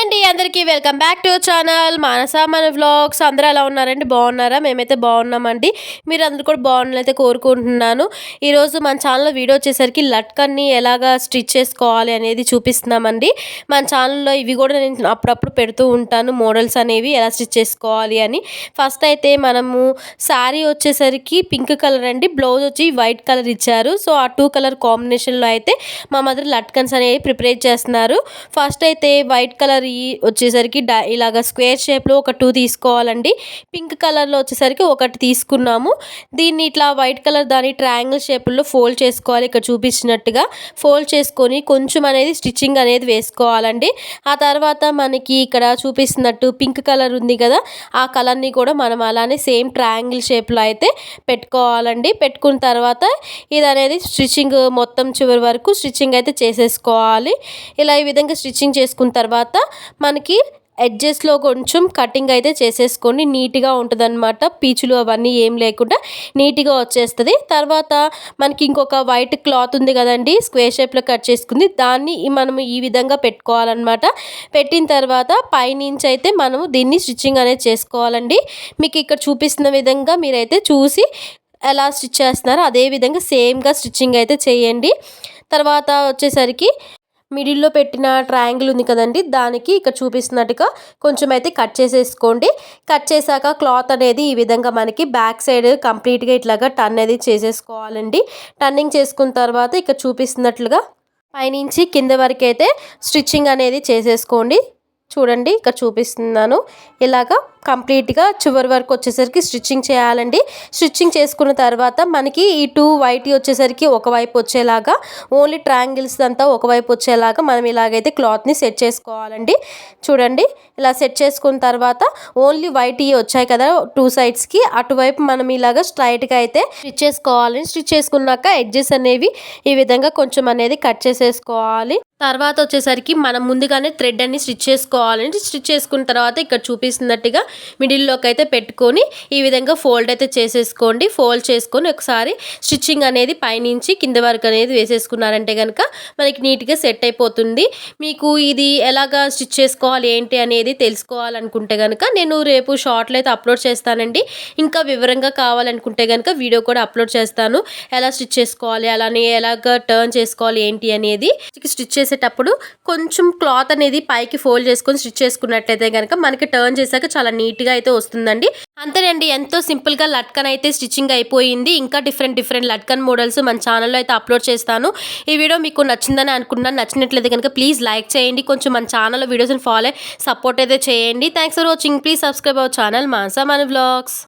అండి అందరికీ welcome back to channel Manasa మన వ్లాగ్స్. అందరూ ఎలా ఉన్నారండి? బాగున్నారా? మేమైతే బాగున్నామండి. మీరు అందరూ కూడా బాగున్నారైతే కోరుకుంటున్నాను. ఈరోజు మన ఛానల్లో వీడియో వచ్చేసరికి లట్కన్ని ఎలాగా స్టిచ్ చేసుకోవాలి అనేది చూపిస్తున్నామండి. మన ఛానల్లో ఇవి కూడా నేను అప్పుడప్పుడు పెడుతూ ఉంటాను. మోడల్స్ అనేవి ఎలా స్టిచ్ చేసుకోవాలి అని. ఫస్ట్ అయితే మనము శారీ వచ్చేసరికి పింక్ కలర్ అండి. బ్లౌజ్ వచ్చి వైట్ కలర్ ఇచ్చారు. సో ఆ టూ కలర్ కాంబినేషన్లో అయితే మా మదర్ లట్కన్స్ అనేవి ప్రిపేర్ చేస్తున్నారు. ఫస్ట్ అయితే వైట్ కలర్ ఈ వచ్చేసరికి డా ఇలాగ స్క్వేర్ షేప్లో ఒక టూ తీసుకోవాలండి. పింక్ కలర్లో వచ్చేసరికి ఒకటి తీసుకున్నాము. దీన్ని ఇట్లా వైట్ కలర్ దాని ట్రయాంగిల్ షేపుల్లో ఫోల్డ్ చేసుకోవాలి. ఇక్కడ చూపించినట్టుగా ఫోల్డ్ చేసుకొని కొంచెం అనేది స్టిచ్చింగ్ అనేది వేసుకోవాలండి. ఆ తర్వాత మనకి ఇక్కడ చూపిస్తున్నట్టు పింక్ కలర్ ఉంది కదా ఆ కలర్ని కూడా మనం అలానే సేమ్ ట్రయాంగిల్ షేప్లో అయితే పెట్టుకోవాలండి. పెట్టుకున్న తర్వాత ఇది అనేది స్టిచ్చింగ్ మొత్తం చివరి వరకు స్టిచ్చింగ్ అయితే చేసేసుకోవాలి. ఇలా ఈ విధంగా స్టిచ్చింగ్ చేసుకున్న తర్వాత మనకి ఎడ్జెస్లో కొంచెం కటింగ్ అయితే చేసేసుకోండి. నీట్గా ఉంటుంది అనమాట పీచులు అవన్నీ ఏం లేకుండా నీట్గా వచ్చేస్తుంది. తర్వాత మనకి ఇంకొక వైట్ క్లాత్ ఉంది కదండి. స్క్వేర్ షేప్లో కట్ చేసుకుంది. దాన్ని మనం ఈ విధంగా పెట్టుకోవాలన్నమాట. పెట్టిన తర్వాత పైనుంచి అయితే మనము దీన్ని స్టిచ్చింగ్ అనేది చేసుకోవాలండి. మీకు ఇక్కడ చూపిస్తున్న విధంగా మీరైతే చూసి ఎలా స్టిచ్ చేస్తున్నారో అదే విధంగా సేమ్గా స్టిచ్చింగ్ అయితే చేయండి. తర్వాత వచ్చేసరికి మిడిల్లో పెట్టిన ట్రయాంగిల్ ఉంది కదండి దానికి ఇక్కడ చూపిస్తున్నట్టుగా కొంచెం అయితే కట్ చేసేసుకోండి. కట్ చేశాక క్లాత్ అనేది ఈ విధంగా మనకి బ్యాక్ సైడ్ కంప్లీట్గా ఇట్లాగా టర్న్ అనేది చేసేసుకోవాలండి. టర్నింగ్ చేసుకున్న తర్వాత ఇక్కడ చూపిస్తున్నట్లుగా పైనుంచి కింద వరకు అయితే స్టిచ్చింగ్ అనేది చేసేసుకోండి. చూడండి ఇక్కడ చూపిస్తున్నాను. ఇలాగా కంప్లీట్గా చివరి వరకు వచ్చేసరికి స్టిచ్చింగ్ చేయాలండి. స్టిచ్చింగ్ చేసుకున్న తర్వాత మనకి ఈ టూ వైట్ వచ్చేసరికి ఒకవైపు వచ్చేలాగా ఓన్లీ ట్రయాంగిల్స్ అంతా ఒకవైపు వచ్చేలాగా మనం ఇలాగైతే క్లాత్ని సెట్ చేసుకోవాలండి. చూడండి ఇలా సెట్ చేసుకున్న తర్వాత ఓన్లీ వైట్ వచ్చాయి కదా టూ సైడ్స్కి అటువైపు మనం ఇలాగ స్ట్రైట్గా అయితే స్టిచ్ చేసుకోవాలండి. స్టిచ్ చేసుకున్నాక ఎడ్జెస్ అనేవి ఈ విధంగా కొంచెం అనేది కట్ చేసేసుకోవాలి. తర్వాత వచ్చేసరికి మనం ముందుగానే థ్రెడ్ అన్ని స్టిచ్ చేసుకోవాలండి. స్టిచ్ చేసుకున్న తర్వాత ఇక్కడ చూపిస్తున్నట్టుగా మిడిల్లోకి అయితే పెట్టుకొని ఈ విధంగా ఫోల్డ్ అయితే చేసేసుకోండి. ఫోల్డ్ చేసుకొని ఒకసారి స్టిచ్చింగ్ అనేది పైనుంచి కింద వరకు అనేది వేసేసుకున్నారంటే కనుక మనకి నీట్గా సెట్ అయిపోతుంది. మీకు ఇది ఎలాగా స్టిచ్ చేసుకోవాలి ఏంటి అనేది తెలుసుకోవాలనుకుంటే కనుక నేను రేపు షార్ట్లో అయితే అప్లోడ్ చేస్తానండి. ఇంకా వివరంగా కావాలనుకుంటే కనుక వీడియో కూడా అప్లోడ్ చేస్తాను. ఎలా స్టిచ్ చేసుకోవాలి అలానే ఎలాగ టర్న్ చేసుకోవాలి ఏంటి అనేది. స్టిచ్ చేసేటప్పుడు కొంచెం క్లాత్ అనేది పైకి ఫోల్డ్ చేసుకొని స్టిచ్ చేసుకున్నట్టయితే కనుక మనకి టర్న్ చేశాక చాలా నీట్గా అయితే వస్తుందండి. అంతేనండి ఎంతో సింపుల్గా లట్కన్ అయితే స్టిచ్చింగ్ అయిపోయింది. ఇంకా డిఫరెంట్ డిఫరెంట్ లట్కన్ మోడల్స్ మన ఛానల్లో అయితే అప్లోడ్ చేస్తాను. ఈ వీడియో మీకు నచ్చిందని అనుకున్నాను నచ్చినట్లయితే కనుక ప్లీజ్ లైక్ చేయండి. కొంచెం మన ఛానల్లో వీడియోస్ని ఫాలో సపోర్ట్ అయితే చేయండి. Thanks for watching. Please subscribe our channel Mansa మన వ్లాగ్స్